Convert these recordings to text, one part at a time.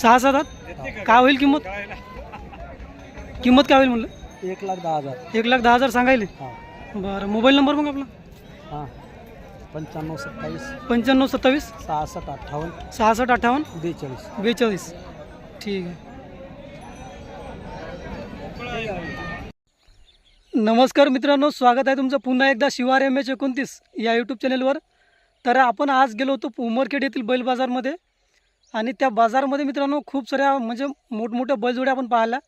सहा सात आठ? काय होईल किंमत? किंमत काय होईल म्हणलं? एक लाख दहा हजार. एक लाख दहा हजार सांगायले? हां. बरं मोबाईल नंबर मग आपला? हां. पंच्याण्णव सत्तावीस. पंच्याण्णव सत्तावीस? सहासष्ट अठ्ठावन्न. सहासष्ट अठ्ठावन्न? बेचाळीस. बेचाळीस. ठीक आहे. नमस्कार मित्रांनो स्वागत आहे तुमचं पुन्हा एकदा शिवार एम एच एकोणतीस या यूट्यूब चॅनेलवर तर आपण आज गेलो होतो उमरखेड येथील बैल बाजारमध्ये आणि त्या बाजारमध्ये मित्रांनो खूप साऱ्या म्हणजे मोठमोठ्या बैलजोड्या आपण पाहिल्या.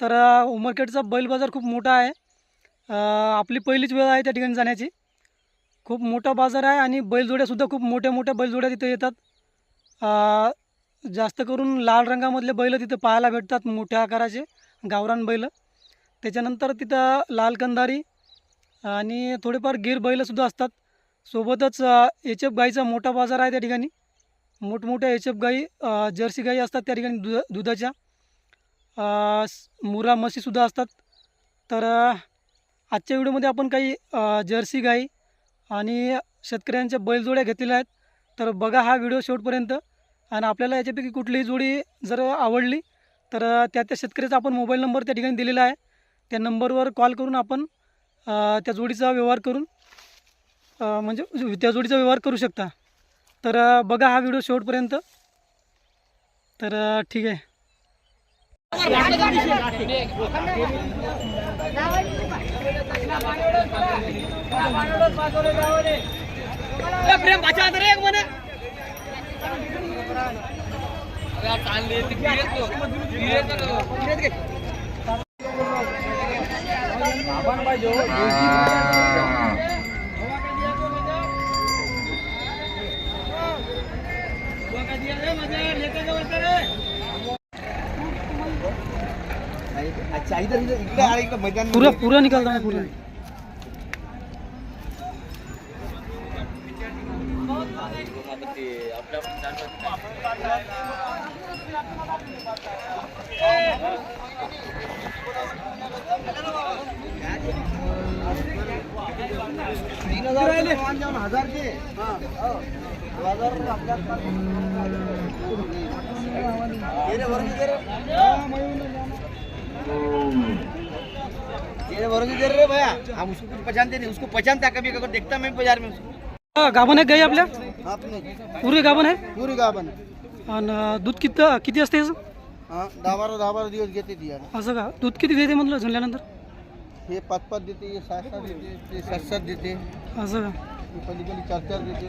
तर उमरखेडचा बैल बाजार खूप मोठा आहे. आपली पहिलीच वेळ आहे त्या ठिकाणी जाण्याची. खूप मोठा बाजार आहे आणि बैलजोड्यासुद्धा खूप मोठ्या मोठ्या बैलजोड्या तिथे येतात. जास्त करून लाल रंगामधले बैल तिथं पाहायला भेटतात मोठ्या आकाराचे गावरान बैल. त्याच्यानंतर तिथं लाल कंदारी आणि थोडेफार गिर बैलसुद्धा असतात. सोबतच एच एफ गाईचा मोठा बाजार आहे त्या ठिकाणी. मोठमोठ्या एच एफ गाई जर्सी गाई असतात त्या ठिकाणी दुधा दुधाच्या. मुरा म्हशीसुद्धा असतात. तर आजच्या व्हिडिओमध्ये आपण काही जर्सी गाई आणि शेतकऱ्यांच्या बैलजोड्या घेतलेल्या आहेत. तर बघा हा व्हिडिओ शेवटपर्यंत. आणि आपल्याला याच्यापैकी कुठलीही जोडी जर आवडली तर त्या त्या शेतकऱ्याचा आपण मोबाईल नंबर त्या ठिकाणी दिलेला आहे. त्या नंबरवर कॉल करून आपण त्या जोडीचा व्यवहार करून म्हणजे त्या जोडीचा व्यवहार करू शकता. तर बघा हा व्हिडिओ शेवटपर्यंत. तर ठीक आहे. पुरा पुरा निकालता है पूरा तेरे भरोसे दे रहे भैया हम उसको पहचानते नहीं उसको पहचानता कभी कभी देखता मैं बाजार में उसको। गाभण आहे गाई आपल्या? पुरी गाभण आहे पुरी गाभण आणि दूध किती किती असते याचं? हा दहा बारा दहा बारा दिवस घेते ती असं का? दूध किती देते म्हटलं झुंजल्यानंतर हे पाच पाच देते हे सहा सात देते ते सात सात देते। असं का? हे पली पली चार चार देते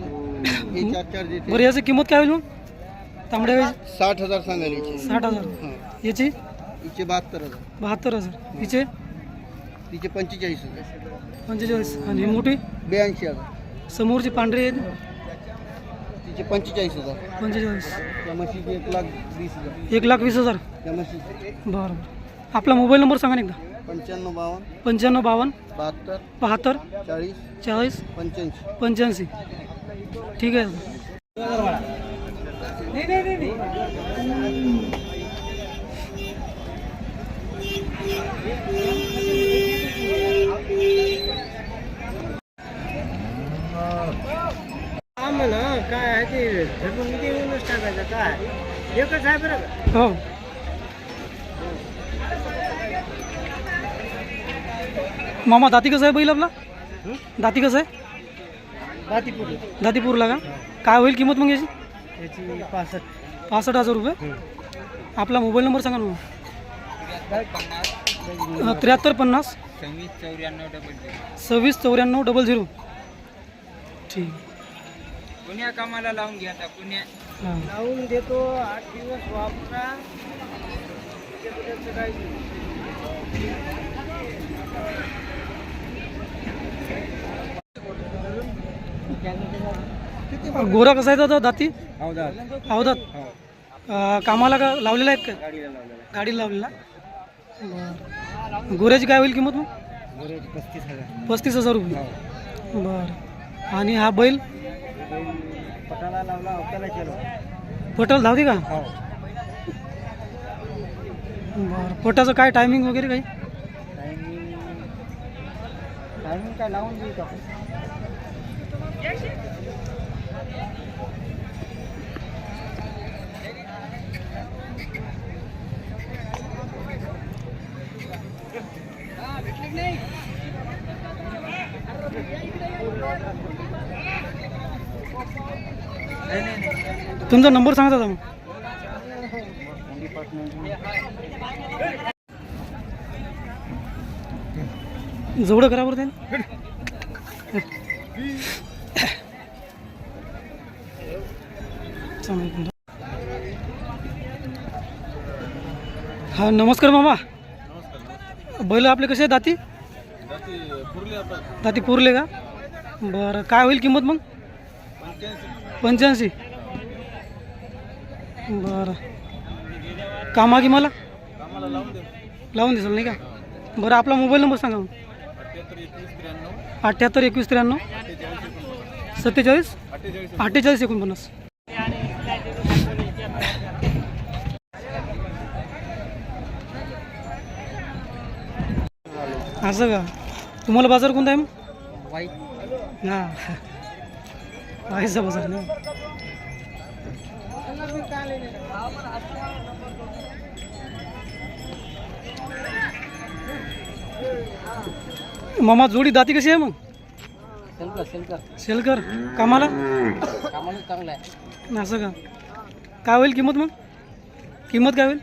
हे चार चार देते। बरं याची किंमत काय होईल मग? तांबड्या गाईची? साठ हजार सांगायला याचे. साठ हजार. हा. याची? हिचे बहात्तर हजार. बहात्तर हजार. हिचे तिचे पंचेचाळीस हजार. पंचेचाळीस. आणि ही मोठी? ब्याऐंशी हजार. समोरची पांढरी आहे? तिचे पंचेचाळीस हजार. पंचेचाळीस. त्या म्हशीचे एक लाख वीस हजार. एक लाख वीस हजार? त्या म्हशीचे. बरं बरं. आपला मोबाईल नंबर सांगा ना एकदा. पंच्याण्णव बावन्न. पंच्याण्णव बावन्न. बहात्तर. बहात्तर. चाळीस. चाळीस. पंच्याऐंशी. पंच्याऐंशी. ठीक आहे. काय? एकच आहे बरं का? हो. मामा दाती कसं आहे बैल आपला? दाती कसं आहे? बातीपूर दातीपूरला का? काय होईल किंमत मग याची? याची पासष्ट. पासष्ट हजार रुपये? आपला मोबाईल नंबर सांगा ना मग. त्र्याहत्तर पन्नास. सव्वीस चौऱ्याण्णव डबल सव्वीस चौऱ्याण्णव डबल झिरो. ठीक. पुण्या कामाला लावून घ्या आता पुण्या. लावून देतो आठ दिवस वापरा. गोरा कसा आहे दादा? दाती? अवधात अवधात अं, कामाला का लावलेला आहेत का? गाडीला लावलेला. गाडीला लावलेला? बरं. गोऱ्याची काय होईल किंमत मग? बरोबर पस्तीस हजार. पस्तीस हजार रुपये. हो. बरं. आणि हा बैल पटाला लावला अवताला धावते का? हो. बरं पोटाचं काय टायमिंग वगैरे काही? टायमिंग काय लावून देऊ का तुमचा नंबर सांगा दादा मग? जेवढं करा बरं त्याने. हा नमस्कार मामा. बैल आपले कसे दाती? दाती पुरले का? बरं काय होईल किंमत मग? पंच्याऐंशी. बरं. कामा की मला? लावून देसाल नाही का? बरं आपला मोबाईल नंबर सांगा मग. अठ्ठ्याहत्तर एकवीस त्र्याण्णव. सत्तेचाळीस? अठ्ठेचाळीस एकोणपन्नास. असं का? तुम्हाला बाजार कोणता आहे मग? हा. वाईचा बाजार ना मामा जोडी दाती कशी आहे मग? सेलकर सेलकर कामाला? कामाला चांगलं आहे. असं का? काय होईल किंमत मग? किंमत काय होईल?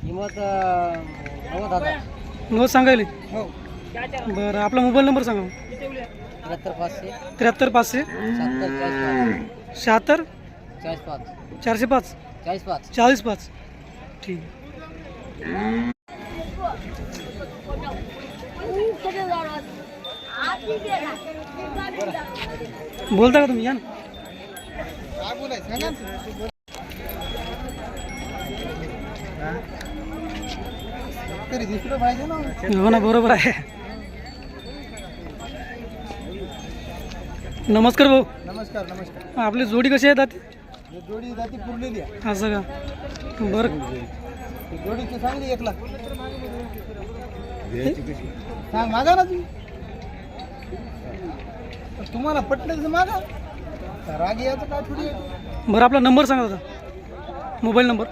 किंमत नव्वद हजार. नव्वद सांगायले? हो. बरं आपला मोबाईल नंबर सांगा मग. त्र्याहत्तर पाचशे. त्र्याहत्तर पाचशे? शहात्तर शहात्तर चाळीस पाच. चाळीस पाच. चारशे पाच? चाळीस पाच. चाळीस पाच. ठीक. आहे बोलता का तुम्ही या ना तरी दुसरं पाहिजे ना. हो ना बरोबर आहे. नमस्कार भाऊ. नमस्कार नमस्कार. आपली जोडी कशी आहे दाती? ही जोडी जाती पुरलेली आहे. असं का बरं. ही जोडीची चांगली एक लाख. सांग मागा ना तुम्ही तुम्हाला पटलं तर मागा. राग याचं काय थोडी? बरं आपला नंबर सांगा दादा. Mobile number.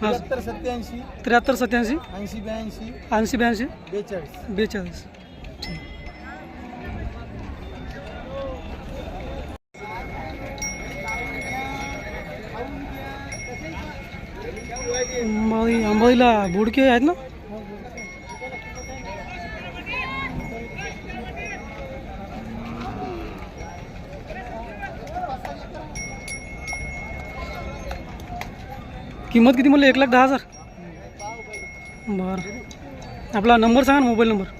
त्र्याहत्तर सत्याऐंशी त्र्याहत्तर सत्याऐंशी ऐंशी ब्याऐंशी ऐंशी ब्याऐंशी बेचाळीस. बेचाळीस. अंबाई अंबाईला बुडके आहेत ना? किंमत किती म्हणलं? एक लाख दहा हजार? बरं. आपला नंबर सांगा ना मोबाईल नंबर.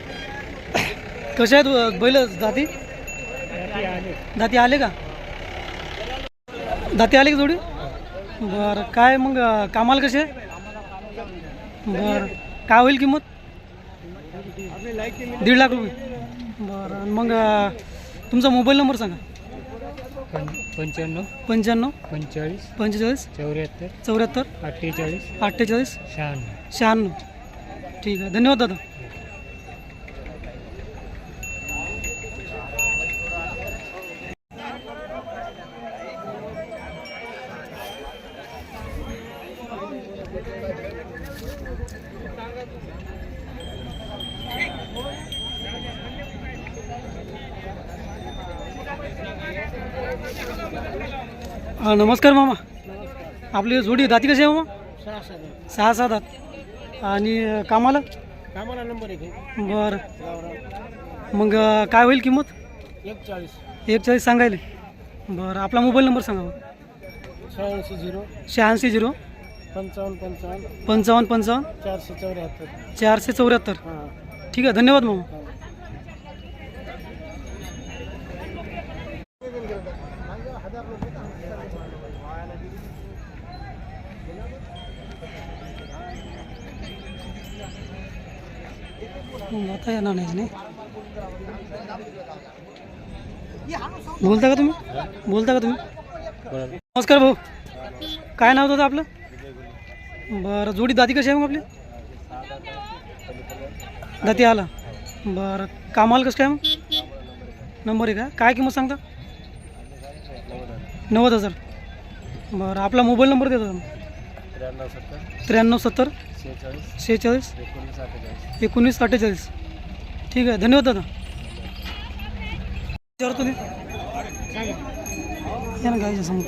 कसे आहेत बैल दाती? दाती आले का? दाती आले का जोडी? बरं काय मग कामाला कसे बरं काय होईल किंमत? दीड लाख रुपये. बरं मग तुमचा मोबाईल नंबर सांगा. पंच्याण्णव. पंच्याण्णव. पंचेचाळीस. पंचेचाळीस. चौऱ्याहत्तर. चौऱ्याहत्तर. अठ्ठेचाळीस. अठ्ठेचाळीस. शहाण्णव. शहाण्णव. ठीक आहे. धन्यवाद दादा. हा, नमस्कार मामा. आपली जोडी दाती कशी आहे मामा? सहा सहा सहा सात आहात आणि अ, कामाला? कामाला नंबर एक आहे. बरं. गावरान. मग अ, काय होईल किंमत? एक चाळीस एक चाळीस सांगायले. बरं आपला मोबाईल नंबर सांगा. शहाऐंशी झिरो. शहाऐंशी झिरो. पंचावन्न पंचावन्न. पंचावन्न पंचावन्न. चारशे चौऱ्याहत्तर. चारशे चौऱ्याहत्तर. हां. ठीक आहे धन्यवाद मामा. आता येणार नाही बोलता का तुम्ही? बोलता का तुम्ही? नमस्कार भाऊ. काय नाव होतं आपलं? बरं जोडी दाती कशी आहे मग आपली? दाती आला. बरं कामाला कसं काय मग? नंबर आहे का काय किंमत सांगता? नव्वद हजार. बरं आपला मोबाईल नंबर देतो त्र्याण्णव सत्तर. शेहेचाळीस. एकोणीस अठ्ठेचाळीस. ठीक आहे धन्यवाद दादा. विचारतो ते या ना गायच्या समोर.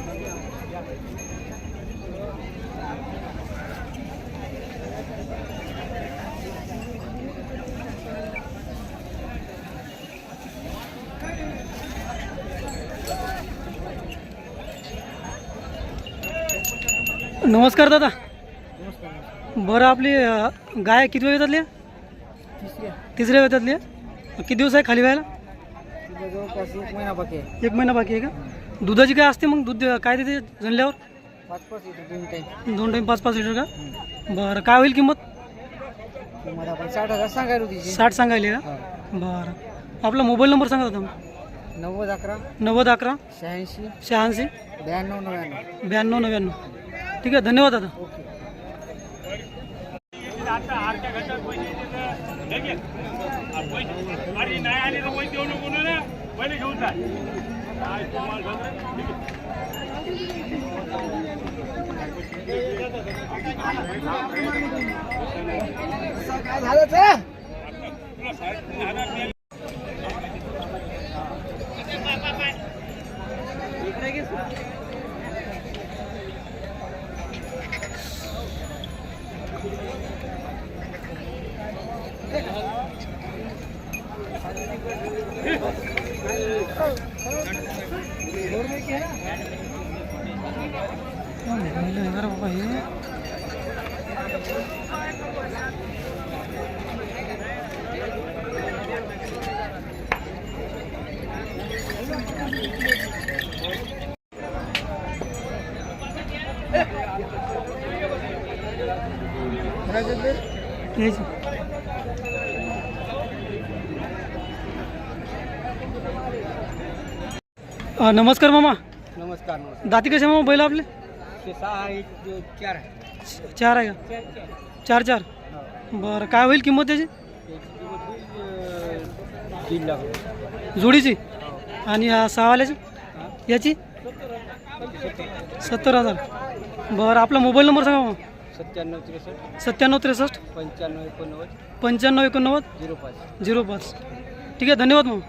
नमस्कार दादा. बरं आपली गाय किती वेळ येतातली तिसऱ्या. वेळातली आहे? किती दिवस आहे खाली व्हायला? जवळपास एक महिना बाकी आहे. एक महिना बाकी आहे का? दुधाची काय असते मग? दूध काय देते जनल्यावर? पाच पाच येतो दोन टाईम. दोन टाईम पाच पाच लिटर का? बरं काय होईल किंमत? आपण साठ हजार सांगायला होती. साठ सांगायली का? बरं. आपला मोबाईल नंबर सांगा दादा नव्वद अकरा नव्वद अकरा शहाऐंशी शहाऐंशी ब्याण्णव नव्याण्णव. ब्याण्णव नव्याण्णव. ठीक आहे धन्यवाद दादा. ओके. अरे नाही आली तर वैद्य देऊ नको ना पहिले घेऊन जाय जा झालं अ, नमस्कार मामा. नमस्कार नमस्कार. दाती कशा मामा बैल आपले? ते सहा एक दोन, चार आहे चार आहे का? चार चार. बरं काय होईल किंमत त्याची? दीड लाख जोडीची? आणि ह्या सहावाल्याची? याची? सत्तर हजार. बरं आपला मोबाईल नंबर सांगा मग सत्त्याण्णव त्रेसष्ट. सत्त्याण्णव त्रेसष्ट. पंच्याण्णव एकोणनव्वद. पंच्याण्णव एकोणनव्वद. झिरो पाच. झिरो पाच. ठीक आहे धन्यवाद मग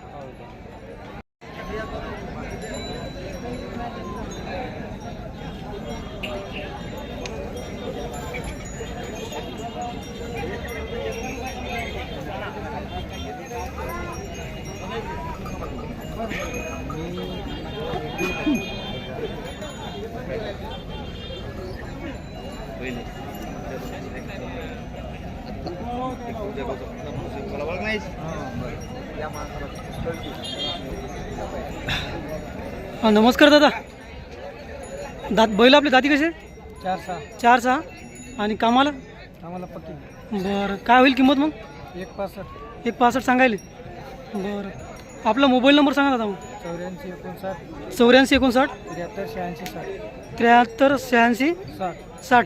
हा, नमस्कार दादा. दात बैल आपले दाती कसे? चार सहा. चार सहा. आणि कामाला? आम्हाला पक्की. बरं काय होईल किंमत मग? एक पासष्ट. एक पासष्ट सांगायले. बरं. आपला मोबाईल नंबर सांगा दादा मग. चौऱ्याऐंशी एकोणसाठ. चौऱ्याऐंशी एकोणसाठ. त्र्याहत्तर शहाऐंशी साठ. त्र्याहत्तर शहाऐंशी साठ. साठ.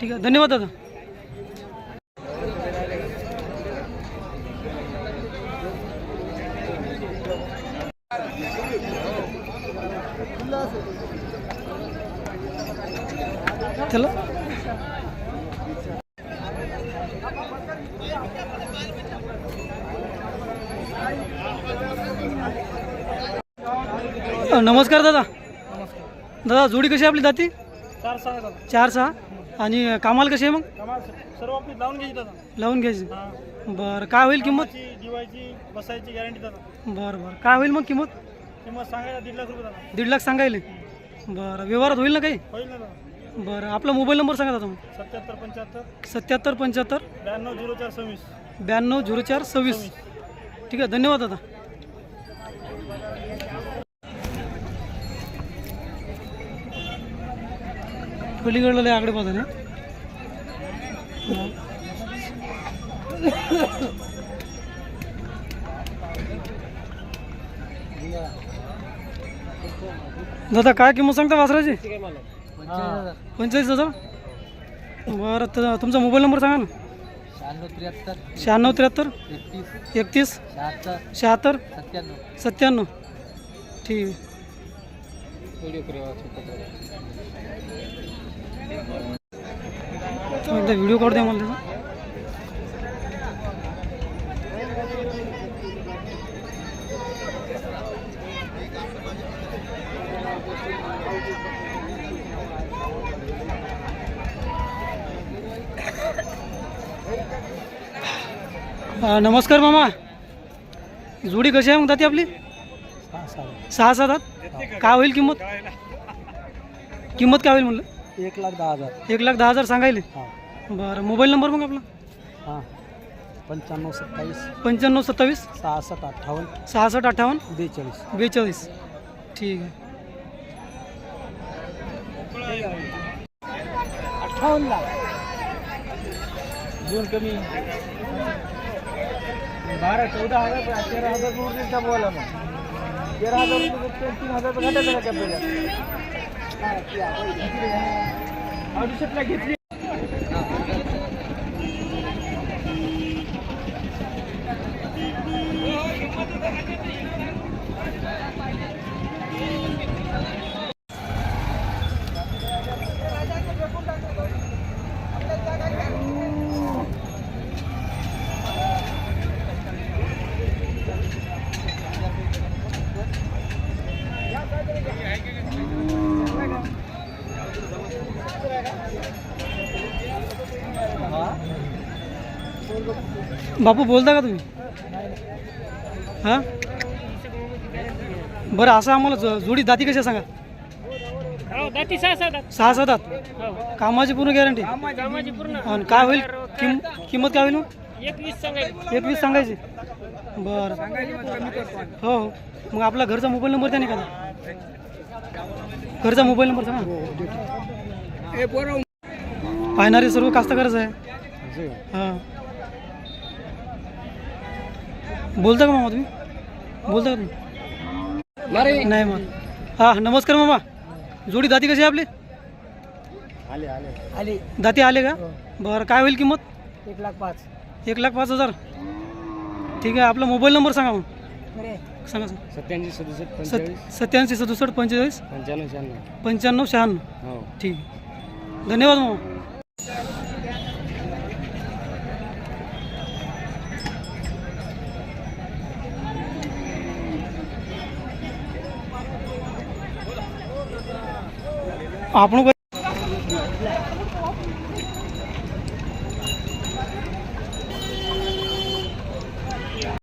ठीक आहे. धन्यवाद दादा. त्याला नमस्कार दादा. दादा जोडी कशी आहे आपली दाती? चार सहा दादा. चार सहा. आणि कामाला कशी आहे मग? कमाल सर्व आपली लावून घ्यायची दादा. लावून घ्यायची. हा. बरं काय होईल किंमत? ची बसायची गॅरंटी दादा. बरं बरं. काय होईल मग किंमत? किंमत सांगायला दीड लाख रुपये दादा. दीड लाख सांगायले. बरं व्यवहारात होईल ना काही? होईल ना दादा. बरं आपला मोबाईल नंबर सांगा दादा मग सत्याहत्तर पंच्याहत्तर. सत्याहत्तर पंच्याहत्तर. ब्याण्णव झिरो चार सव्वीस. ब्याण्णव झिरो चार सव्वीस. ठीक आहे धन्यवाद दादा पलीकडलं लय आकडे बाजूने दादा काय किंमत सांगता वासराची? पंचेचाळीस हजार बरं तर तुमचा मोबाईल नंबर सांगा ना. शहाण्णव त्र्याहत्तर. शहाण्णव त्र्याहत्तर. एकतीस. एकतीस. शहात्तर. शहात्तर. सत्त्याण्णव. सत्त्याण्णव. ठीक आहे. एकदा व्हिडिओ काढू द्या मला त्याचा. नमस्कार मामा. जोडी कशी आहे मग ती आपली? सहा सात आत काय होईल किंमत? किंमत काय होईल म्हणलं? एक लाख दहा हजार. एक लाख दहा हजार सांगायले. हा. बरं मोबाईल नंबर मग आपला? हां. पंच्याण्णव सत्तावीस. पंच्याण्णव सत्तावीस. सहासष्ट अठ्ठावन्न. सहासष्ट अठ्ठावन्न. बेचाळीस. बेचाळीस. ठीक आहे. अठ्ठावन्न लाख दोन कमी. बारा चौदा हजार तेरा हजार रुपये का बोला मग. तेरा हजार रुपये तीन हजार रुपये घटा का आपल्याला अडुसष्टला घेतली. Thank बापू बोलता का तुम्ही? हां? बरं असं आम्हाला जोडी दाती कशा सांगा? सहा सात सहा कामाची पूर्ण गॅरंटी पूर्ण आणि काय होईल? किम किंमत काय होईल मग? एकवीस सांगायची. बरं. हो हो. मग आपला घरचा मोबाईल नंबर त्याने का घरचा मोबाईल नंबर सांगा पाहणारे सर्व कास्तकारच आहे. हां. बोलता का मामा तुम्ही? बोलता का तुम्ही? नाही मग हां नमस्कार मामा. जोडी दाती कशी आहे आपली? आले आले. आले. दाती आले का? बरं काय होईल किंमत? एक लाख पाच. एक लाख पाच हजार. ठीक आहे आपला मोबाईल नंबर सांगा मग सांगा सांगा. सत्याऐंशी सदुसष्ट सत सत्याऐंशी सदुसष्ट पंचेचाळीस. पंच्याण्णव शहाण्णव. पंच्याण्णव शहाण्णव. हो. ठीक आहे. धन्यवाद मामा. आपण